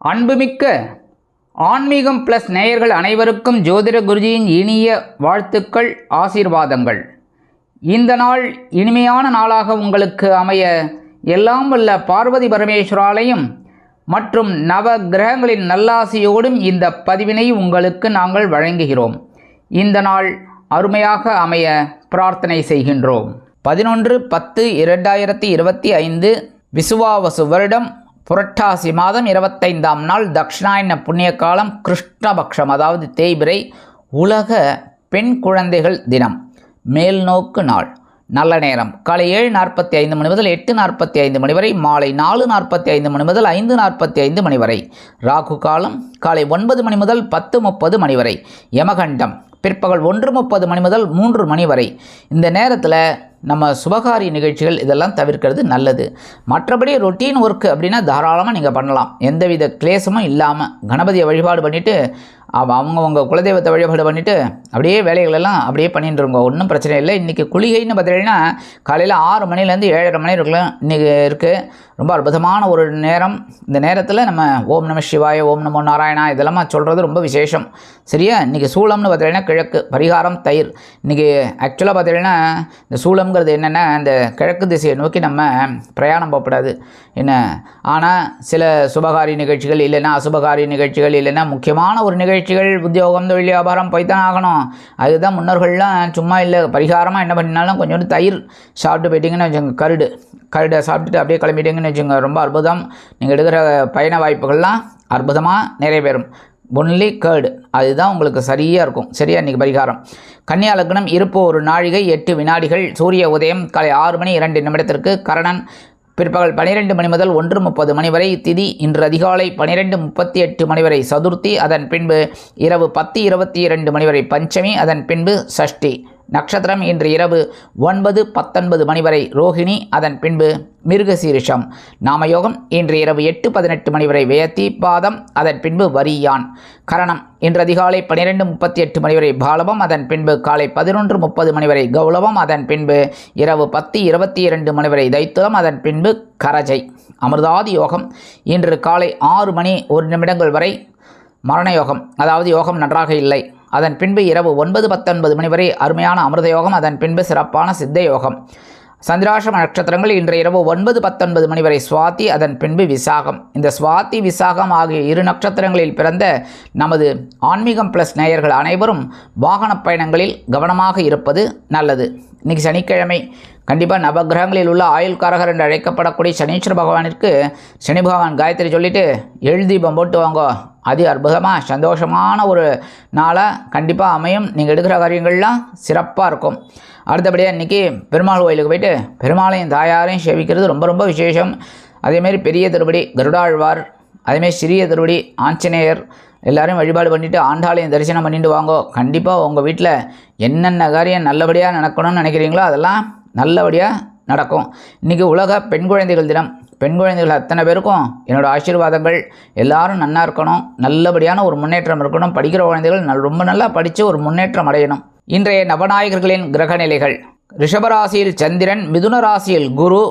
அன்புமிக்க ஆன்மீகம் ப்ளஸ் நேயர்கள் அனைவருக்கும் ஜோதிட குருஜியின் இனிய வாழ்த்துக்கள் ஆசீர்வாதங்கள். இந்த நாள் இனிமையான நாளாக உங்களுக்கு அமைய எல்லாம் வல்ல பார்வதி பரமேஸ்வராலையும் மற்றும் நவ கிரகங்களின் நல்லாசியோடும் இந்த பதிவினை உங்களுக்கு நாங்கள் வழங்குகிறோம். இந்த நாள் அருமையாக அமைய பிரார்த்தனை செய்கின்றோம். பதினொன்று பத்து இரண்டாயிரத்தி இருபத்தி ஐந்து விசுவாவசு வருடம் புரட்டாசி மாதம் இருபத்தைந்தாம் நாள் தக்ஷணாயன புண்ணிய காலம் கிருஷ்ணபக்ஷம் அதாவது தேய்பிரை உலக பெண் குழந்தைகள் தினம் மேல்நோக்கு நாள் நல்ல நேரம். காலை ஏழு நாற்பத்தி ஐந்து மணி முதல் எட்டு நாற்பத்தி ஐந்து மணி வரை மாலை நாலு நாற்பத்தி ஐந்து மணி முதல் ஐந்து நாற்பத்தி ஐந்து மணி வரை ராகு காலம் காலை ஒன்பது மணி முதல் பத்து முப்பது மணி வரை யமகண்டம் பிற்பகல் ஒன்று முப்பது மணி முதல் மூன்று மணி வரை. இந்த நேரத்தில் நம்ம சுபகாரிய நிகழ்ச்சிகள் இதெல்லாம் தவிர்க்கிறது நல்லது. மற்றபடி ரொட்டீன் ஒர்க் அப்படின்னா தாராளமாக நீங்கள் பண்ணலாம். எந்தவித கிளேசமும் இல்லாமல் கணபதியை வழிபாடு பண்ணிவிட்டு அவங்க அவங்கவுங்க குலதெய்வத்தை வழிபாடு பண்ணிவிட்டு அப்படியே வேலைகளெல்லாம் அப்படியே பண்ணிட்டு இருங்க. ஒன்றும் பிரச்சனை இல்லை. இன்றைக்கி குளிகைன்னு பார்த்தீங்கன்னா காலையில் ஆறு மணிலேருந்து ஏழரை மணி இருக்கலாம் இன்றைக்கி இருக்குது ரொம்ப அற்புதமான ஒரு நேரம். இந்த நேரத்தில் நம்ம ஓம் நம சிவாய ஓம் நமோ நாராயணா இதெல்லாம் சொல்கிறது ரொம்ப விசேஷம். சரியா? இன்றைக்கி சூளம்னு பார்த்தீங்கன்னா கிழக்கு. பரிகாரம் தயிர். இன்றைக்கி ஆக்சுவலாக பார்த்தீங்கன்னா இந்த சூளம்ங்கிறது என்னென்னா இந்த கிழக்கு திசையை நோக்கி நம்ம பிரயாணம் போகக்கூடாது. என்ன? ஆனால் சில சுபகாரி நிகழ்ச்சிகள் இல்லைன்னா அசுபகாரி நிகழ்ச்சிகள் இல்லைன்னா முக்கியமான ஒரு நிகழ்ச்சி நிகழ்ச்சிகள் உத்தியோகம் தொழில் வியாபாரம் போய்த்தான் ஆகணும். அதுதான் முன்னோர்கள்லாம் சும்மா இல்லை. பரிகாரமாக என்ன பண்ணினாலும் கொஞ்சோண்டு தயிர் சாப்பிட்டு போயிட்டீங்கன்னு வச்சுங்க கருடு. கருடை சாப்பிட்டுட்டு அப்படியே கிளம்பிட்டீங்கன்னு வச்சுங்க ரொம்ப அற்புதம். நீங்கள் எடுக்கிற பயண வாய்ப்புகள்லாம் அற்புதமாக நிறைவேறும். ஒன்லி கேர்டு அதுதான் உங்களுக்கு சரியாக இருக்கும். சரியா இன்றைக்கி பரிகாரம். கன்னியா லக்னம் இருப்பு ஒரு நாழிகை எட்டு வினாடிகள். சூரிய உதயம் காலை ஆறு மணி இரண்டு நிமிடத்திற்கு. கரணன் பிற்பகல் பனிரெண்டு மணி முதல் ஒன்று முப்பது மணி வரை திதி இன்று அதிகாலை பனிரெண்டு முப்பத்தி எட்டு மணி வரை சதுர்த்தி அதன் பின்பு இரவு பத்து இருபத்தி இரண்டு மணி வரை பஞ்சமி அதன் பின்பு சஷ்டி நட்சத்திரம் இன்று இரவு ஒன்பது பத்தொன்பது மணி வரை ரோஹிணி அதன் பின்பு மிருகசீரிஷம். நாமயோகம் இன்று இரவு எட்டு பதினெட்டு மணி வரை வேத்தி பாதம் அதன் பின்பு வரியான். கரணம் இன்று அதிகாலை பனிரெண்டு முப்பத்தி எட்டு மணி வரை பாலவம் அதன் பின்பு காலை பதினொன்று முப்பது மணி வரை கௌளவம் அதன் பின்பு இரவு பத்து இருபத்தி இரண்டு மணி வரை தைத்துலம் அதன் பின்பு கரஜை. அமிர்தாதி யோகம் இன்று காலை ஆறு மணி ஒரு நிமிடங்கள் வரை மரண யோகம் அதாவது யோகம் நன்றாக இல்லை. அதன் பின்பு இரவு ஒன்பது பத்தொன்பது மணி வரை அருமையான அமிர்த யோகம் அதன் பின்பு சிறப்பான சித்த யோகம் சந்திராசிரம நட்சத்திரங்கள் இன்று இரவு ஒன்பது பத்தொன்பது மணி வரை சுவாதி அதன் பின்பு விசாகம். இந்த சுவாதி விசாகம் ஆகிய இரு நட்சத்திரங்களில் பிறந்த நமது ஆன்மீகம் ப்ளஸ் நேயர்கள் அனைவரும் வாகன பயணங்களில் கவனமாக இருப்பது நல்லது. இன்றைக்கி சனிக்கிழமை கண்டிப்பாக நவகிரகங்களில் உள்ள ஆயுள்காரகர் என்று அழைக்கப்படக்கூடிய சனீஸ்வர பகவானிற்கு சனி பகவான் காயத்ரி சொல்லிவிட்டு எழுதீபம் போட்டு வாங்க. அது அற்புதமாக சந்தோஷமான ஒரு நாளாக கண்டிப்பாக அமையும். நீங்கள் எடுக்கிற காரியங்கள்லாம் சிறப்பாக இருக்கும். அடுத்தபடியாக இன்றைக்கி பெருமாள் கோயிலுக்கு போயிட்டு பெருமாளையும் தாயாரையும் சேவிக்கிறது ரொம்ப ரொம்ப விசேஷம். அதேமாரி பெரிய திருப்படி கருடாழ்வார் அதேமாரி சிறிய திருப்படி ஆஞ்சநேயர் எல்லாரையும் வழிபாடு பண்ணிவிட்டு ஆண்டாளையும் தரிசனம் பண்ணிட்டு வாங்கோ. கண்டிப்பாக உங்கள் வீட்டில் என்னென்ன காரியம் நல்லபடியாக நடக்கணும்னு நினைக்கிறீங்களோ அதெல்லாம் நல்லபடியாக நடக்கும். இன்றைக்கி உலக பெண் குழந்தைகள் தினம். பெண் குழந்தைகள் அத்தனை பேருக்கும் என்னோடய ஆசீர்வாதங்கள். எல்லாரும் நல்லா இருக்கணும். நல்லபடியான ஒரு முன்னேற்றம் இருக்கணும். படிக்கிற குழந்தைகள் நல் ரொம்ப நல்லா படித்து ஒரு முன்னேற்றம் அடையணும். இன்றைய நவநாயகர்களின் கிரகநிலைகள். ரிஷபராசியில் சந்திரன் மிதுன ராசியில் குரு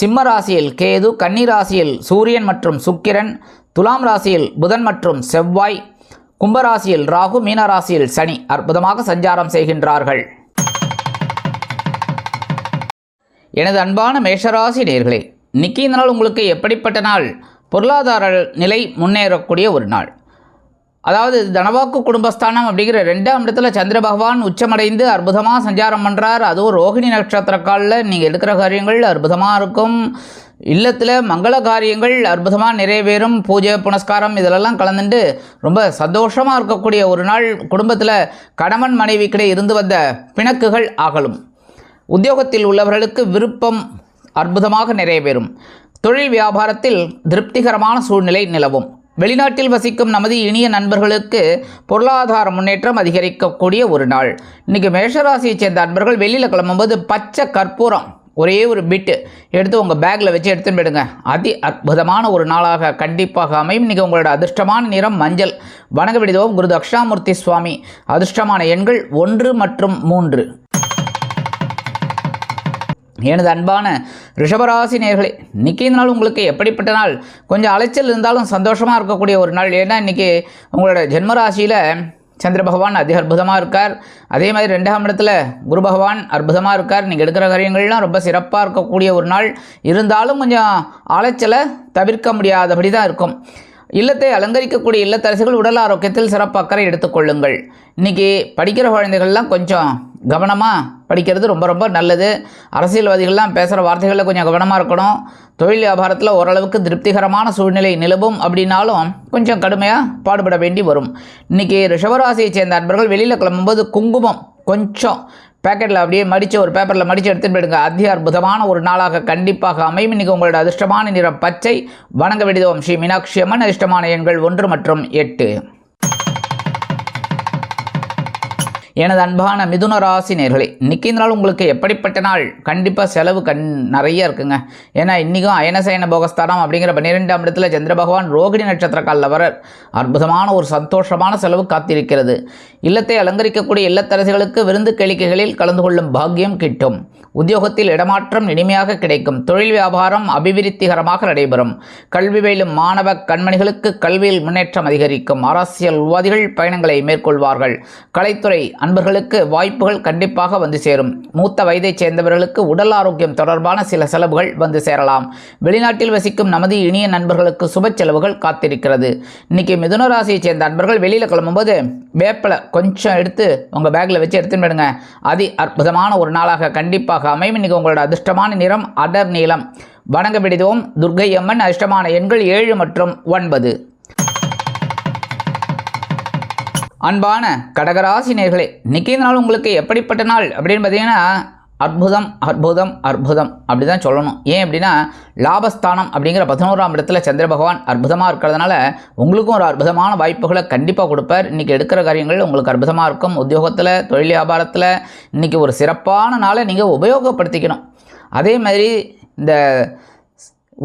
சிம்ம ராசியில் கேது கன்னி ராசியில் சூரியன் மற்றும் சுக்கிரன் துலாம் ராசியில் புதன் மற்றும் செவ்வாய் கும்பராசியில் ராகு மீன ராசியில் சனி அற்புதமாக சஞ்சாரம் செய்கின்றார்கள். எனது அன்பான மேஷராசி நேர்களே இன்னைக்கு இந்த நாள் உங்களுக்கு எப்படிப்பட்ட நாள்? பொருளாதார நிலை முன்னேறக்கூடிய ஒரு நாள். அதாவது தனவாக்கு குடும்பஸ்தானம் அப்படிங்கிற ரெண்டாம் இடத்துல சந்திர பகவான் உச்சமடைந்து அற்புதமாக சஞ்சாரம் பண்ணுறார் அதுவும் ரோஹிணி நட்சத்திர காலில் நீங்கள் எடுக்கிற காரியங்கள் அற்புதமாக இருக்கும். இல்லத்தில் மங்கள காரியங்கள் அற்புதமாக நிறைவேறும். பூஜை புனஸ்காரம் இதிலெல்லாம் கலந்துட்டு ரொம்ப சந்தோஷமாக இருக்கக்கூடிய ஒரு நாள். குடும்பத்தில் கணவன் மனைவிக்கிடையே இருந்து வந்த பிணக்குகள் ஆகலும். உத்தியோகத்தில் உள்ளவர்களுக்கு விருப்பம் அற்புதமாக நிறைவேறும். தொழில் வியாபாரத்தில் திருப்திகரமான சூழ்நிலை நிலவும். வெளிநாட்டில் வசிக்கும் நமது இனிய நண்பர்களுக்கு பொருளாதார முன்னேற்றம் அதிகரிக்கக்கூடிய ஒரு நாள். இன்றைக்கி மேஷராசியைச் சேர்ந்த நண்பர்கள் வெளியில் கிளம்பும்போது பச்சை கற்பூரம் ஒரே ஒரு பிட்டு எடுத்து உங்கள் பேக்கில் வச்சு எடுத்துன்னு போயிடுங்க. அதி அற்புதமான ஒரு நாளாக கண்டிப்பாக அமையும். இன்றைக்கி உங்களோட அதிர்ஷ்டமான நிறம் மஞ்சள். வணங்க விடுதோம் குரு தக்ஷாமூர்த்தி சுவாமி. அதிர்ஷ்டமான எண்கள் ஒன்று மற்றும் மூன்று. எனது அன்பான ரிஷபராசி நேர்களே இன்றைக்கி இந்த நாள் உங்களுக்கு எப்படிப்பட்ட நாள்? கொஞ்சம் அலைச்சல் இருந்தாலும் சந்தோஷமாக இருக்கக்கூடிய ஒரு நாள். ஏன்னா இன்றைக்கி உங்களோட ஜென்மராசியில் சந்திர பகவான் அதிக அற்புதமாக இருக்கார். அதே மாதிரி ரெண்டாம் இடத்துல குரு பகவான் அற்புதமாக இருக்கார். நீங்கள் எடுக்கிற காரியங்கள்லாம் ரொம்ப சிறப்பாக இருக்கக்கூடிய ஒரு நாள். இருந்தாலும் கொஞ்சம் அலைச்சலை தவிர்க்க முடியாதபடி தான் இருக்கும். இல்லத்தை அலங்கரிக்கக்கூடிய இல்லத்தரசிகள் உடல் ஆரோக்கியத்தில் சிறப்பு அக்கறை எடுத்துக்கொள்ளுங்கள் இன்றைக்கி படிக்கிற குழந்தைகள்லாம் கொஞ்சம் கவனமாக படிக்கிறது ரொம்ப ரொம்ப நல்லது. அரசியல்வாதிகள்லாம் பேசுகிற வார்த்தைகளில் கொஞ்சம் கவனமாக இருக்கணும். தொழில் வியாபாரத்தில் ஓரளவுக்கு திருப்திகரமான சூழ்நிலை நிலவும் அப்படின்னாலும் கொஞ்சம் கடுமையாக பாடுபட வேண்டி வரும். இன்றைக்கி ரிஷபராசியை சேர்ந்த அன்பர்கள் வெளியில் கிளம்பும்போது குங்குமம் கொஞ்சம் பேக்கெட்டில் அப்படியே மடித்து ஒரு பேப்பரில் மடித்து எடுத்துகிட்டு போயிடுங்க. அதி அற்புதமான ஒரு நாளாக கண்டிப்பாக அமையும். இன்றைக்கி உங்களோட அதிர்ஷ்டமான நிறம் பச்சை. வணங்க விடுதோம் ஸ்ரீ மீனாட்சி அம்மன். அதிர்ஷ்டமான எண்கள் ஒன்று மற்றும் எட்டு. எனது அன்பான மிதுன ராசி நேர்களே இன்றைக்கி இந்த நாள் உங்களுக்கு எப்படிப்பட்ட நாள்? கண்டிப்பாக செலவு கண் நிறைய இருக்குங்க. ஏன்னா இன்றைக்கும் அயனசயன போகஸ்தானம் அப்படிங்கிற பன்னிரெண்டாம் இடத்துல சந்திர பகவான் ரோகிணி நட்சத்திர காலில் வர அற்புதமான ஒரு சந்தோஷமான செலவு காத்திருக்கிறது. இல்லத்தை அலங்கரிக்கக்கூடிய இல்லத்தரசிகளுக்கு விருந்து கேளிக்கைகளில் கலந்து கொள்ளும் பாக்கியம் கிட்டும். உத்தியோகத்தில் இடமாற்றம் இனிமையாக கிடைக்கும். தொழில் வியாபாரம் அபிவிருத்திகரமாக நடைபெறும். கல்வி பயிலும் மாணவ கண்மணிகளுக்கு கல்வியில் முன்னேற்றம் அதிகரிக்கும். அரசியல்வாதிகள் பயணங்களை மேற்கொள்வார்கள். கலைத்துறை அன்பர்களுக்கு வாய்ப்புகள் கண்டிப்பாக வந்து சேரும். மூத்த வயதைச் சேர்ந்தவர்களுக்கு உடல் ஆரோக்கியம் தொடர்பான சில செலவுகள் வந்து சேரலாம். வெளிநாட்டில் வசிக்கும் நமது இனிய நண்பர்களுக்கு சுப செலவுகள் காத்திருக்கிறது. இன்னைக்கு மிதுன ராசியை சேர்ந்த அன்பர்கள் வெளியில் கிளம்பும்போது வேப்பிலை கொஞ்சம் எடுத்து உங்கள் பேக்கில் வச்சு எடுத்துன்னு போயிடுங்க. அதி அற்புதமான ஒரு நாளாக கண்டிப்பாக அமையும். இன்னைக்கு உங்களோட அதிர்ஷ்டமான நிறம் அடர் நீளம். வணங்க பிடிதோம் துர்கை அம்மன் அதிர்ஷ்டமான எண்கள் ஏழு மற்றும் ஒன்பது. அன்பான கடகராசி நேர்களே இன்னைக்கு இந்த நாள் உங்களுக்கு எப்படிப்பட்ட நாள் அப்படின்னு பார்த்தீங்கன்னா அற்புதம் அற்புதம் அற்புதம் அப்படி தான் சொல்லணும். ஏன் அப்படின்னா லாபஸ்தானம் அப்படிங்கிற பதினோராம் இடத்துல சந்திர பகவான் அற்புதமாக இருக்கிறதுனால உங்களுக்கும் ஒரு அற்புதமான வாய்ப்புகளை கண்டிப்பாக கொடுப்பார். இன்றைக்கி எடுக்கிற காரியங்கள் உங்களுக்கு அற்புதமாக இருக்கும். உத்தியோகத்தில் தொழில் வியாபாரத்தில் இன்றைக்கி ஒரு சிறப்பான நாளை நீங்கள் உபயோகப்படுத்திக்கணும். அதே மாதிரி இந்த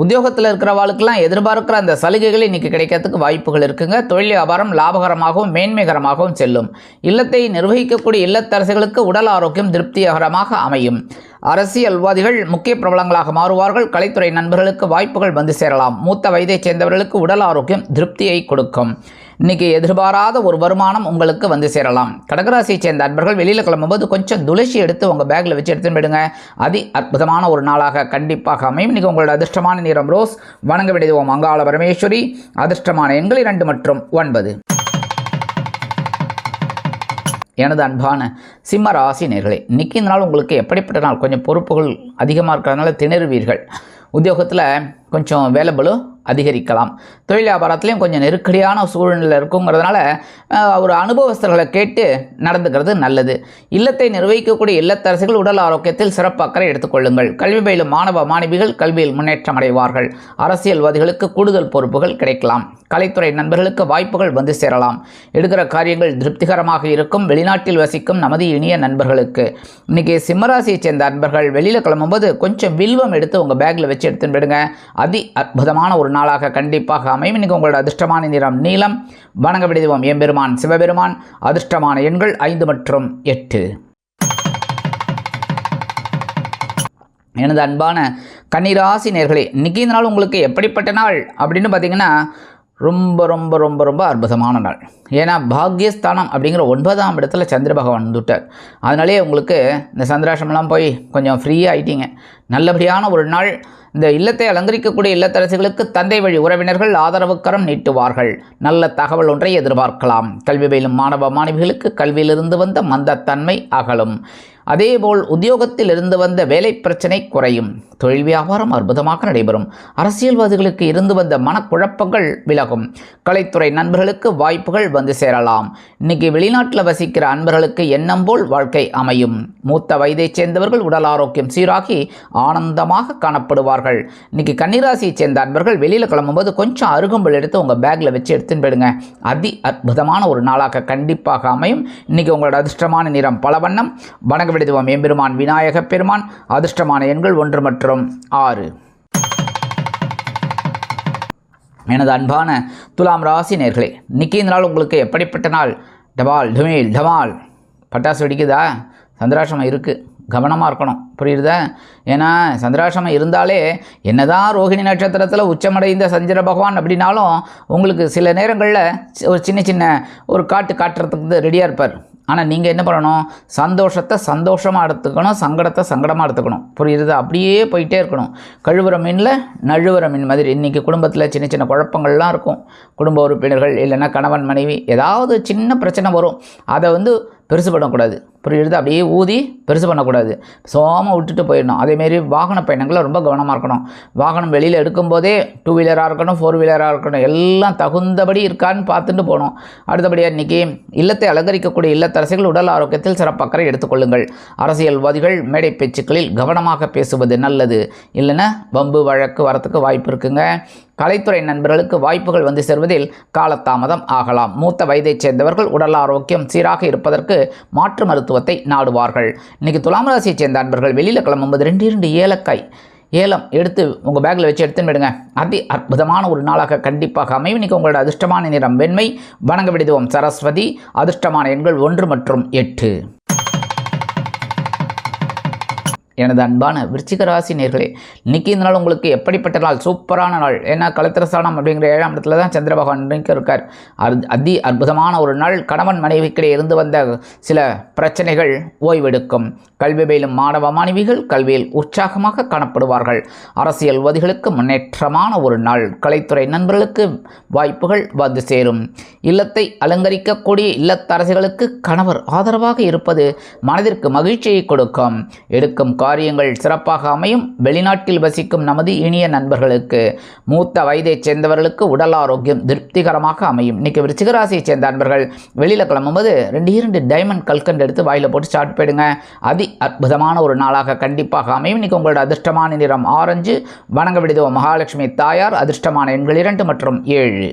உத்தியோகத்தில் இருக்கிறவாளுக்கெல்லாம் எதிர்பார்க்கிற அந்த சலுகைகள் இன்றைக்கி கிடைக்கிறதுக்கு வாய்ப்புகள் இருக்குங்க. தொழில் வியாபாரம் லாபகரமாகவும் மேன்மைகரமாகவும் செல்லும். இல்லத்தை நிர்வகிக்கக்கூடிய இல்லத்தரசுகளுக்கு உடல் ஆரோக்கியம் திருப்திகரமாக அமையும். அரசியல்வாதிகள் முக்கிய பிரபலங்களாக மாறுவார்கள். கலைத்துறை நண்பர்களுக்கு வாய்ப்புகள் வந்து சேரலாம். மூத்த வயதைச் சேர்ந்தவர்களுக்கு உடல் ஆரோக்கியம் திருப்தியை கொடுக்கும். இன்னைக்கு எதிர்பாராத ஒரு வருமானம் உங்களுக்கு வந்து சேரலாம். கடகராசியை சேர்ந்த அன்பர்கள் வெளியில் கிளம்பும்போது கொஞ்சம் துளசி எடுத்து உங்கள் பேக்கில் வச்சு எடுத்துன்னு போயிடுங்க. அதி அற்புதமான ஒரு நாளாக கண்டிப்பாக அமையும். இன்னைக்கு உங்களோட அதிர்ஷ்டமான நிறம் ரோஸ். வணங்க வேண்டியது மங்காள பரமேஸ்வரி. அதிர்ஷ்டமான எண்கள் இரண்டு மற்றும் ஒன்பது. எனது அன்பான சிம்ம ராசி நேர்களே இன்னைக்கு இந்த நாள் உங்களுக்கு எப்படிப்பட்ட நாள்? கொஞ்சம் பொறுப்புகள் அதிகமாக இருக்கிறதுனால திணறுவீர்கள். உத்தியோகத்தில் கொஞ்சம் வேலைபளு அதிகரிக்கலாம். தொழில் வியாபாரத்துலேயும் கொஞ்சம் நெருக்கடியான சூழ்நிலை இருக்குங்கிறதுனால ஒரு அனுபவஸ்தர்களை கேட்டு நடந்துக்கிறது நல்லது. இல்லத்தை நிர்வகிக்கக்கூடிய இல்லத்தரசிகள் உடல் ஆரோக்கியத்தில் சிறப்பு அக்கறை எடுத்துக்கொள்ளுங்கள் கல்வி பயிலும் மாணவ மாணவிகள் கல்வியில் முன்னேற்றம் அடைவார்கள். அரசியல்வாதிகளுக்கு கூடுதல் பொறுப்புகள் கிடைக்கலாம். கலைத்துறை நண்பர்களுக்கு வாய்ப்புகள் வந்து சேரலாம். எடுக்கிற காரியங்கள் திருப்திகரமாக இருக்கும். வெளிநாட்டில் வசிக்கும் நமது இனிய நண்பர்களுக்கு. இன்னைக்கு சிம்மராசியை சேர்ந்த அன்பர்கள் வெளியில் கிளம்பும்போது கொஞ்சம் வில்வம் எடுத்து உங்கள் பேக்கில் வச்சு எடுத்துன்னு போயிடுங்க. அதி அற்புதமான ஒரு நாளாக கண்டிப்பாக அமையும். இன்னைக்கு உங்களோட அதிர்ஷ்டமான நிறம் நீளம் வணங்க விடுவோம் எம்பெருமான் சிவபெருமான். அதிர்ஷ்டமான எண்கள் ஐந்து மற்றும் எட்டு. எனது அன்பான கன்னிராசி நேர்களே இன்னைக்கு இந்த நாள் உங்களுக்கு எப்படிப்பட்ட நாள்? அப்படின்னு பார்த்தீங்கன்னா ரொம்ப ரொம்ப ரொம்ப ரொம்ப அற்புதமான நாள். ஏன்னா பாக்யஸ்தானம் அப்படிங்கிற ஒன்பதாம் இடத்துல சந்திர பகவான் வந்துட்டார். அதனாலே உங்களுக்கு இந்த சந்திராசமெல்லாம் போய் கொஞ்சம் ஃப்ரீயாக ஆயிட்டீங்க. நல்லபடியான ஒரு நாள். இந்த இல்லத்தை அலங்கரிக்கக்கூடிய இல்லத்தரசிகளுக்கு தந்தை வழி உறவினர்கள் ஆதரவுக்கரம் நீட்டுவார்கள். நல்ல தகவல் ஒன்றை எதிர்பார்க்கலாம். கல்வி பயிலும் மாணவ மாணவிகளுக்கு கல்வியிலிருந்து வந்த மந்தத்தன்மை அகலும். அதேபோல் உத்தியோகத்தில் இருந்து வந்த வேலை பிரச்சனை குறையும். தொழில் வியாபாரம் அற்புதமாக நடைபெறும். அரசியல்வாதிகளுக்கு இருந்து வந்த மனக்குழப்பங்கள் விலகும். கலைத்துறை நண்பர்களுக்கு வாய்ப்புகள் வந்து சேரலாம். இன்னைக்கு வெளிநாட்டில் வசிக்கிற அன்பர்களுக்கு எண்ணம் போல் வாழ்க்கை அமையும். மூத்த வயதைச் சேர்ந்தவர்கள் உடல் ஆரோக்கியம் சீராகி ஆனந்தமாக காணப்படுவார்கள். இன்னைக்கு கன்னிராசியைச் சேர்ந்த அன்பர்கள் வெளியில் கிளம்பும்போது கொஞ்சம் அருகம்புல் எடுத்து உங்கள் பேக்கில் வச்சு எடுத்துன்னு போயிடுங்க. அதி அற்புதமான ஒரு நாளாக கண்டிப்பாக அமையும். இன்னைக்கு உங்களோட அதிர்ஷ்டமான நிறம் பல வண்ணம் வணங்க விடுதுவோம் எம்பெருமான் விநாயகப் பெருமான் அதிர்ஷ்டமான எண்கள் ஒன்று மற்றும் ஆறு. எனது அன்பான துலாம் ராசி நேர்களே இன்னைக்கு இந்த நாள் உங்களுக்கு எப்படிப்பட்ட நாள்? டபால் டுமேல் டமால் பட்டாசு வெடிக்குதா? சந்திராசிரமம் இருக்குது கவனமாக இருக்கணும். புரியுதா ஏன்னா சந்திராசிரமம் இருந்தாலே என்னதான் ரோஹிணி நட்சத்திரத்தில் உச்சமடைந்த சந்திர பகவான் அப்படின்னாலும் உங்களுக்கு சில நேரங்களில் ஒரு சின்ன சின்ன ஒரு காட்டு காட்டுறதுக்கு ரெடியாக இருப்பார். ஆனால் நீங்கள் என்ன பண்ணணும்? சந்தோஷத்தை சந்தோஷமாக எடுத்துக்கணும் சங்கடத்தை சங்கடமாக எடுத்துக்கணும். புரியுது? அப்படியே போயிட்டே இருக்கணும். கழுவுற மீனில் நழுவுற மீன் மாதிரி. இன்றைக்கி குடும்பத்தில் சின்ன சின்ன குழப்பங்கள்லாம் இருக்கும். குடும்ப உறுப்பினர்கள் இல்லைன்னா கணவன் மனைவி ஏதாவது சின்ன பிரச்சனை வரும். அதை வந்து பெருசு பண்ணக்கூடாது புரியுது? அப்படியே ஊதி பெருசு பண்ணக்கூடாது. சோம விட்டுட்டு போயிடணும். அதேமாரி வாகன பயணங்களில் ரொம்ப கவனமாக இருக்கணும். வாகனம் வெளியில் எடுக்கும்போதே டூ வீலராக இருக்கணும் ஃபோர் வீலராக இருக்கணும் எல்லாம் தகுந்தபடி இருக்கான்னு பார்த்துட்டு போகணும். அடுத்தபடியாக இன்றைக்கி இல்லத்தை அலங்கரிக்கக்கூடிய இல்லத்தரசிகள் உடல் ஆரோக்கியத்தில் சிறப்பக்கறை எடுத்துக்கொள்ளுங்கள். அரசியல்வாதிகள் மேடை பேச்சுக்களில் கவனமாக பேசுவது நல்லது. இல்லைன்னா வம்பு வழக்கு வரத்துக்கு வாய்ப்பு இருக்குங்க. கலைத்துறை நண்பர்களுக்கு வாய்ப்புகள் வந்து சேர்வதில் காலதாமதம் ஆகலாம். மூத்த வயதைச் சேர்ந்தவர்கள் உடல் ஆரோக்கியம் சீராக இருப்பதற்கு மாற்று மருத்துவத்தை நாடுவார்கள். இன்னைக்கு துலாம் ராசியைச் சேர்ந்த நண்பர்கள் வெளியில் கிளம்பும்போது ரெண்டு இரண்டு ஏலக்காய் ஏலம் எடுத்து உங்கள் பேக்கில் வச்சு எடுத்துன்னு விடுங்க அதி அற்புதமான ஒரு நாளாக கண்டிப்பாக அமையும். இன்றைக்கி உங்களோட அதிர்ஷ்டமான நிறம் வெண்மை. வணங்க விடுதுவோம் சரஸ்வதி அதிர்ஷ்டமான எண்கள் ஒன்று மற்றும் எட்டு. எனது அன்பான விருச்சிக ராசி நேர்களே இன்றைக்கி இந்த நாள் உங்களுக்கு எப்படிப்பட்ட நாள்? சூப்பரான நாள். ஏன்னா கலத்திரஸ்தானம் அப்படிங்கிற ஏழாம் இடத்துல தான் சந்திர பகவான் இன்னைக்கு இருக்கார். அது அதி அற்புதமான ஒரு நாள். கணவன் மனைவிக்கிடையே இருந்து வந்த சில பிரச்சனைகள் ஓய்வெடுக்கும். கல்வி பயிலும் மாணவ மாணவிகள் கல்வியில் உற்சாகமாக காணப்படுவார்கள். அரசியல்வாதிகளுக்கு முன்னேற்றமான ஒரு நாள். கலைத்துறை நண்பர்களுக்கு வாய்ப்புகள் வந்து சேரும். இல்லத்தை அலங்கரிக்கக்கூடிய இல்லத்தரசிகளுக்கு கணவர் ஆதரவாக இருப்பது மனதிற்கு மகிழ்ச்சியை கொடுக்கும். எடுக்கும் காரியங்கள் சிறப்பாக அமையும். வெளிநாட்டில் வசிக்கும் நமது இனிய நண்பர்களுக்கு மூத்த வயதைச் சேர்ந்தவர்களுக்கு உடல் ஆரோக்கியம் திருப்திகரமாக அமையும். இன்னைக்கு விருச்சிகராசியைச் சேர்ந்த நண்பர்கள் வெளியில் கிளம்பும்போது ரெண்டு இரண்டு டைமண்ட் கல்கண்டு எடுத்து வாயில் போட்டு ஸ்டார்ட் போயிடுங்க. அதி அற்புதமான ஒரு நாளாக கண்டிப்பாக அமையும். இன்றைக்கி உங்களோட அதிர்ஷ்டமான நிறம் ஆரஞ்சு. வணங்க விடுதோ மகாலட்சுமி தாயார் அதிர்ஷ்டமான எண்கள் இரண்டு மற்றும் ஏழு.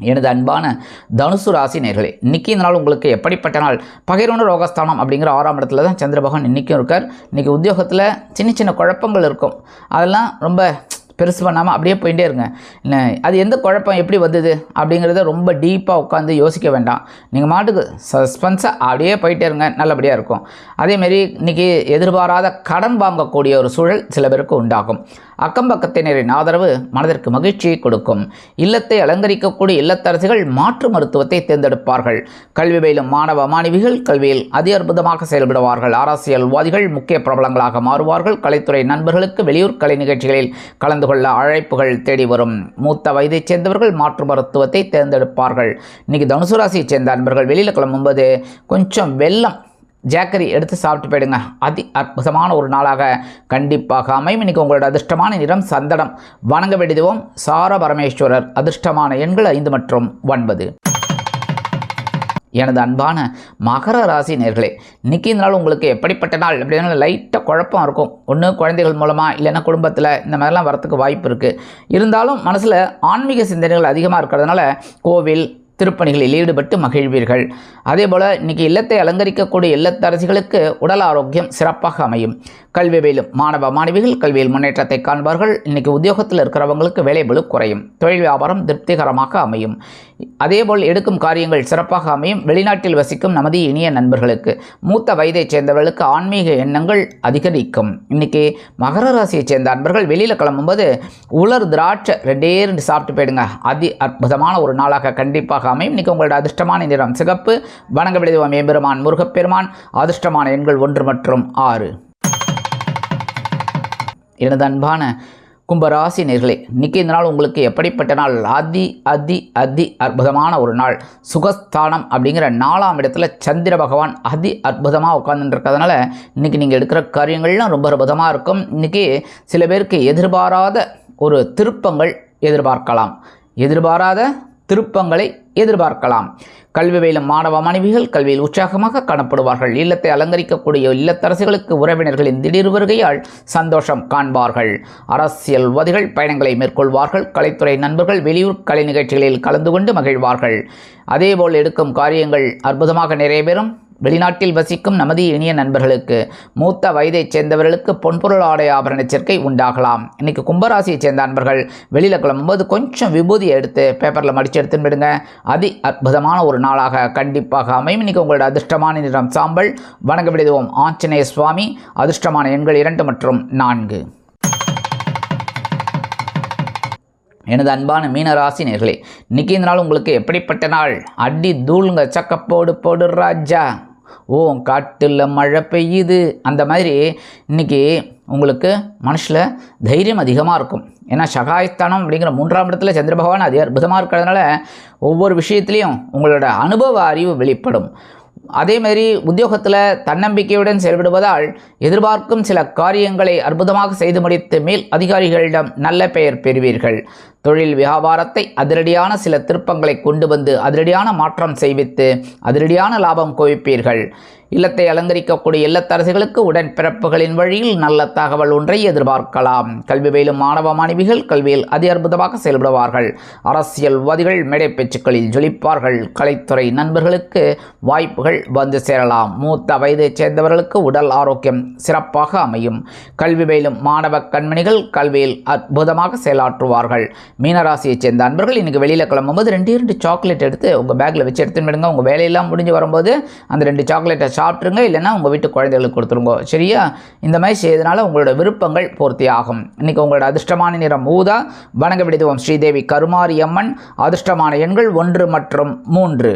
எனது அன்பான தனுசு ராசி நேர்களே இன்றைக்கி இந்த நாள் உங்களுக்கு எப்படிப்பட்ட நாள்? பகிரோன ரோகஸ்தானம் அப்படிங்கிற ஆறாம் இடத்துல தான் சந்திர பகவான் இன்றைக்கும் இருக்கார். இன்றைக்கி உத்தியோகத்தில் சின்ன சின்ன குழப்பங்கள் இருக்கும். அதெல்லாம் ரொம்ப பெருசு பண்ணாமல் அப்படியே போயிட்டே இருங்க. இல்லை அது எந்த குழப்பம் எப்படி வந்தது அப்படிங்கிறத ரொம்ப டீப்பாக உட்காந்து யோசிக்க வேண்டாம். நீங்கள் மாட்டுக்கு சஸ்பென்ஸாக அப்படியே போயிட்டே இருங்க நல்லபடியாக இருக்கும். அதேமாரி இன்றைக்கி எதிர்பாராத கடன் வாங்கக்கூடிய ஒரு சூழல் சில பேருக்கு உண்டாகும். அக்கம் பக்கத்தினரின் ஆதரவு மனதிற்கு மகிழ்ச்சியை கொடுக்கும். இல்லத்தை அலங்கரிக்கக்கூடிய இல்லத்தரசிகள் மாற்று மருத்துவத்தை தேர்ந்தெடுப்பார்கள். கல்வி பயிலும் மாணவ மாணவிகள் கல்வியில் அதி அற்புதமாக செயல்படுவார்கள். அரசியல்வாதிகள் முக்கிய பிரபலங்களாக மாறுவார்கள். கலைத்துறை நண்பர்களுக்கு வெளியூர் கலை நிகழ்ச்சிகளில் கலந்து கொள்ள அழைப்புகள் தேடி வரும். மூத்த வயதைச் சேர்ந்தவர்கள் மாற்று மருத்துவத்தை தேர்ந்தெடுப்பார்கள். இன்னைக்கு தனுசு ராசியைச் சேர்ந்த அன்பர்கள் வெளியில் கிளம்பும்போது கொஞ்சம் வெள்ளம் ஜாக்கரி எடுத்து சாப்பிட்டு போயிடுங்க. அதி அற்புதமான ஒரு நாளாக கண்டிப்பாக அமையும். இன்னைக்கு உங்களோட அதிர்ஷ்டமான நிறம் சந்தனம். வணங்க வேண்டியதுவோம். சார பரமேஸ்வரர் அதிர்ஷ்டமான எண்கள் ஐந்து மற்றும் ஒன்பது. எனது அன்பான மகர ராசி நேர்களே இன்றைக்கி இந்த நாள் உங்களுக்கு எப்படிப்பட்ட நாள்? அப்படின்னா லைட்டாக குழப்பம் இருக்கும். ஒன்று குழந்தைகள் மூலமாக இல்லைன்னா குடும்பத்தில் இந்த மாதிரிலாம் வரத்துக்கு வாய்ப்பு இருக்குது இருந்தாலும் மனசில் ஆன்மீக சிந்தனைகள் அதிகமாக இருக்கிறதுனால கோவில் திருப்பணிகளில் ஈடுபட்டு மகிழ்வீர்கள். அதே போல் இன்றைக்கி இல்லத்தை அலங்கரிக்கக்கூடிய இல்லத்தரசிகளுக்கு உடல் ஆரோக்கியம் சிறப்பாக அமையும். கல்வி வேலும் மாணவ மாணவிகள் கல்வியில் முன்னேற்றத்தை காண்பார்கள். இன்றைக்கி உத்தியோகத்தில் இருக்கிறவங்களுக்கு வேலைபளு குறையும். தொழில் வியாபாரம் திருப்திகரமாக அமையும். அதேபோல் எடுக்கும் காரியங்கள் சிறப்பாக அமையும். வெளிநாட்டில் வசிக்கும் நமது இனிய நண்பர்களுக்கு மூத்த வயதைச் சேர்ந்தவர்களுக்கு ஆன்மீக எண்ணங்கள் அதிகரிக்கும். இன்னைக்கு மகர ராசியைச் சேர்ந்த அன்பர்கள் வெளியில் கிளம்பும்போது உலர் திராட்சை ரெண்டே ரெண்டு சாப்பிட்டு போயிடுங்க. அதி அற்புதமான ஒரு நாளாக கண்டிப்பாக அமையும். இன்னைக்கு உங்களோட அதிர்ஷ்டமான நிறம் சிகப்பு. வணங்க விடுவோம் எம்பெருமான் முருகப்பெருமான். அதிர்ஷ்டமான எண்கள் ஒன்று மற்றும் ஆறு. எனது அன்பான கும்பராசி நேர்களே இன்றைக்கி இந்த நாள் உங்களுக்கு எப்படிப்பட்ட நாள்? அதி அதி அதி அற்புதமான ஒரு நாள். சுகஸ்தானம் அப்படிங்கிற நாலாம் இடத்துல சந்திர பகவான் அதி அற்புதமாக உட்கார்ந்துட்டு இன்றைக்கி நீங்கள் எடுக்கிற காரியங்கள்லாம் ரொம்ப அற்புதமாக இருக்கும். இன்றைக்கி சில பேருக்கு எதிர்பாராத ஒரு திருப்பங்கள் எதிர்பார்க்கலாம். எதிர்பாராத திருப்பங்களை எதிர்பார்க்கலாம். கல்வி பயிலும் மாணவ மாணவிகள் கல்வியில் உற்சாகமாக காணப்படுவார்கள். இல்லத்தை அலங்கரிக்கக்கூடிய இல்லத்தரசிகளுக்கு உறவினர்களின் திடீர் வருகையால் சந்தோஷம் காண்பார்கள். அரசியல்வாதிகள் பயணங்களை மேற்கொள்வார்கள். கலைத்துறை நண்பர்கள் வெளியூர் கலை நிகழ்ச்சிகளில் கலந்து கொண்டு மகிழ்வார்கள். அதேபோல் எடுக்கும் காரியங்கள் அற்புதமாக நிறைவேறும். வெளிநாட்டில் வசிக்கும் நமது இனிய நண்பர்களுக்கு மூத்த வயதைச் சேர்ந்தவர்களுக்கு பொன்பொருள் ஆடை ஆபரண சேர்க்கை உண்டாகலாம். இன்னைக்கு கும்பராசியைச் சேர்ந்த நண்பர்கள் வெளியில் கிளம்பும்போது கொஞ்சம் விபூதியை எடுத்து பேப்பரில் மடித்து எடுத்துன்னு விடுங்க அதி அற்புதமான ஒரு நாளாக கண்டிப்பாக அமையும். இன்னைக்கு உங்களோட அதிர்ஷ்டமான நிறம் சாம்பல். வணங்க விடுவோம் ஆஞ்சநேய சுவாமி. அதிர்ஷ்டமான எண்கள் இரண்டு மற்றும் நான்கு. எனது அன்பான மீனராசி நேர்களே இன்னைக்கு இந்த நாள் உங்களுக்கு எப்படிப்பட்ட நாள்? அடி தூளுங்க சக்கப்போடு போடு ராஜா. ஓ காட்டில் மழை பெய்யுது. அந்த மாதிரி இன்னைக்கு உங்களுக்கு மனசில் தைரியம் அதிகமாக இருக்கும். ஏன்னா சகாயஸ்தானம் அப்படிங்கிற மூன்றாம் இடத்துல சந்திர பகவான் அதி அற்புதமாக இருக்கிறதுனால ஒவ்வொரு விஷயத்துலையும் உங்களோட அனுபவ அறிவு வெளிப்படும். அதே மாதிரி உத்தியோகத்தில் தன்னம்பிக்கையுடன் செயல்படுவதால் எதிர்பார்க்கும் சில காரியங்களை அற்புதமாக செய்து முடித்து மேல் அதிகாரிகளிடம் நல்ல பெயர் பெறுவீர்கள். தொழில் வியாபாரத்தை அதிரடியான சில திருப்பங்களை கொண்டு வந்து அதிரடியான மாற்றம் செய்வித்து அதிரடியான லாபம் குவிப்பீர்கள். இல்லத்தை அலங்கரிக்கக்கூடிய இல்லத்தரசிகளுக்கு உடன்பிறப்புகளின் வழியில் நல்ல தகவல் ஒன்றை எதிர்பார்க்கலாம். கல்வி பயிலும் மாணவ மாணவிகள் கல்வியில் அதி அற்புதமாக செயல்படுவார்கள். அரசியல்வாதிகள் மேடை பேச்சுக்களில் ஜொலிப்பார்கள். கலைத்துறை நண்பர்களுக்கு வாய்ப்புகள் வந்து சேரலாம். மூத்த வயதைச் சேர்ந்தவர்களுக்கு உடல் ஆரோக்கியம் சிறப்பாக அமையும். கல்வி பயிலும் மாணவ கண்மணிகள் கல்வியில் அற்புதமாக செயலாற்றுவார்கள். மீனராசியைச் சேர்ந்த அன்பர்கள் இன்றைக்கி வெளியில் கிளம்பும்போது ரெண்டு ரெண்டு சாக்லேட் எடுத்து உங்கள் பேக்கில் வச்சு எடுத்துன்னு விடுங்க உங்கள் வேலையெல்லாம் முடிஞ்சு வரும்போது அந்த ரெண்டு சாக்லேட்டை சாப்பிட்ருங்க இல்லைன்னா உங்கள் வீட்டு குழந்தைகளுக்கு கொடுத்துருங்க. சரியா? இந்த மாதிரி செய்யறதுனால உங்களோட விருப்பங்கள் பூர்த்தி ஆகும் இன்றைக்கி உங்களோட அதிர்ஷ்டமான நிறம் ஊதா வணங்க விடுதுவோம் ஸ்ரீதேவி கருமாரி அம்மன் அதிர்ஷ்டமான எண்கள் ஒன்று மற்றும் மூன்று.